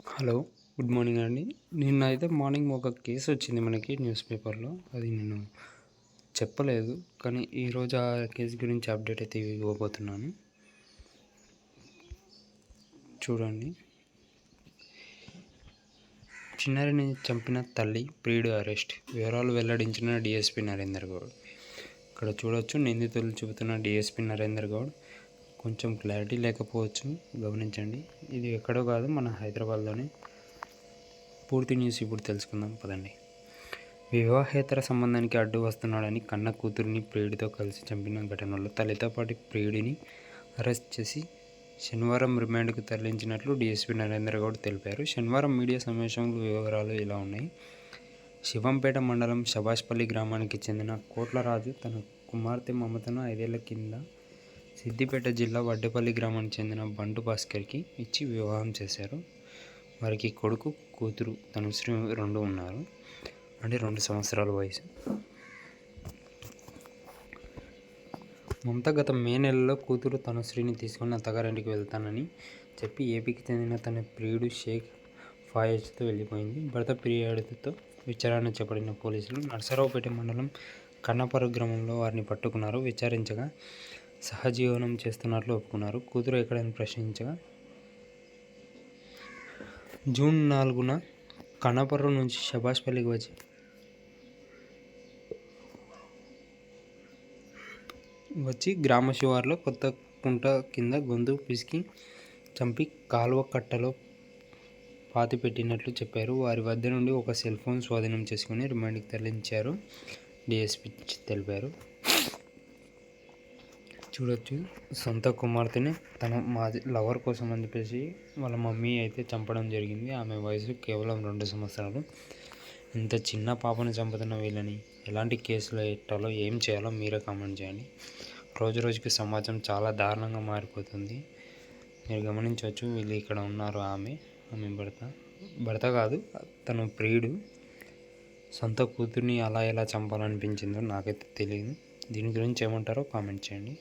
Hello good morning అండి. నిన్న అయితే మార్నింగ్ ఒక కేసు వచ్చింది మనకి న్యూస్ పేపర్లో. అది నేను చెప్పలేదు కానీ ఈరోజు ఆ కేసు గురించి అప్డేట్ అయితే ఇవ్వబోతున్నాను. చూడండి. చిన్నారిని చంపిన తల్లి ప్రియుడు అరెస్ట్. వివరాలు వెల్లడించిన డిఎస్పి నరేందర్ గౌడ్. ఇక్కడ చూడొచ్చు నిందితులు చెబుతున్న డిఎస్పి నరేందర్ గౌడ్. కొంచెం క్లారిటీ లేకపోవచ్చు గమనించండి. ఇది ఎక్కడో కాదు మన హైదరాబాద్లోనే. పూర్తి న్యూస్ ఇప్పుడు తెలుసుకుందాం పదండి. వివాహేతర సంబంధానికి అడ్డు వస్తున్నాడని కన్న కూతురిని ప్రియుడితో కలిసి చంపిన ఘటనలో తల్లితో పాటు ప్రియుడిని అరెస్ట్ చేసి శనివారం రిమాండ్కు తరలించినట్లు డీఎస్పీ నరేంద్ర గౌడ్ తెలిపారు. శనివారం మీడియా సమావేశంలో వివరాలు ఇలా ఉన్నాయి. శివంపేట మండలం శభాష్పల్లి గ్రామానికి చెందిన కోట్లరాజు తన కుమార్తె మమతను ఐదేళ్ళ కింద సిద్దిపేట జిల్లా వడ్డేపల్లి గ్రామానికి చెందిన బంటు భాస్కర్కి ఇచ్చి వివాహం చేశారు. వారికి కొడుకు కూతురు తనుశ్రీ రెండు ఉన్నారు. అంటే రెండు సంవత్సరాల వయసు. మమత గత మే నెలలో కూతురు తనుశ్రీని తీసుకుని అత్తగారింటికి వెళ్తానని చెప్పి ఏపీకి చెందిన తన ప్రియుడు షేక్ ఫాయజ్తో వెళ్ళిపోయింది. భర్త ప్రియాడుతో విచారణ చేపడిన పోలీసులు నర్సరావుపేట మండలం కన్నపర గ్రామంలో వారిని పట్టుకున్నారు. విచారించగా సహజీవనం చేస్తున్నట్లు ఒప్పుకున్నారు. కూతురు ఎక్కడని ప్రశ్నించగా జూన్ నాలుగున కనపర్రు నుంచి శబాష్పల్లికి వచ్చి వచ్చి గ్రామ శివార్లో కొత్త కుంట కింద గొంతు పిసికి చంపి కాలువ కట్టలో పాతి పెట్టినట్లు చెప్పారు. వారి వద్ద నుండి ఒక సెల్ ఫోన్ స్వాధీనం చేసుకుని రిమాండ్కి తరలించారు. డిఎస్పి తెలిపారు. చూడొచ్చు. సొంత కుమార్తెని తన మాది లవర్ కోసం అని చెప్పేసి వాళ్ళ మమ్మీ అయితే చంపడం జరిగింది. ఆమె వయసు కేవలం రెండు సంవత్సరాలు. ఇంత చిన్న పాపను చంపుతున్న వీళ్ళని ఎలాంటి కేసులు ఎట్టాలో ఏం చేయాలో మీరే కామెంట్ చేయండి. రోజు రోజుకి సమాజం చాలా దారుణంగా మారిపోతుంది. మీరు గమనించవచ్చు వీళ్ళు ఇక్కడ ఉన్నారు ఆమె ఆమె భర్త. భర్త కాదు తను ప్రియుడు. సొంత కూతుర్ని అలా ఎలా చంపాలనిపించిందో నాకైతే తెలియదు. దీని గురించి ఏమంటారో కామెంట్ చేయండి.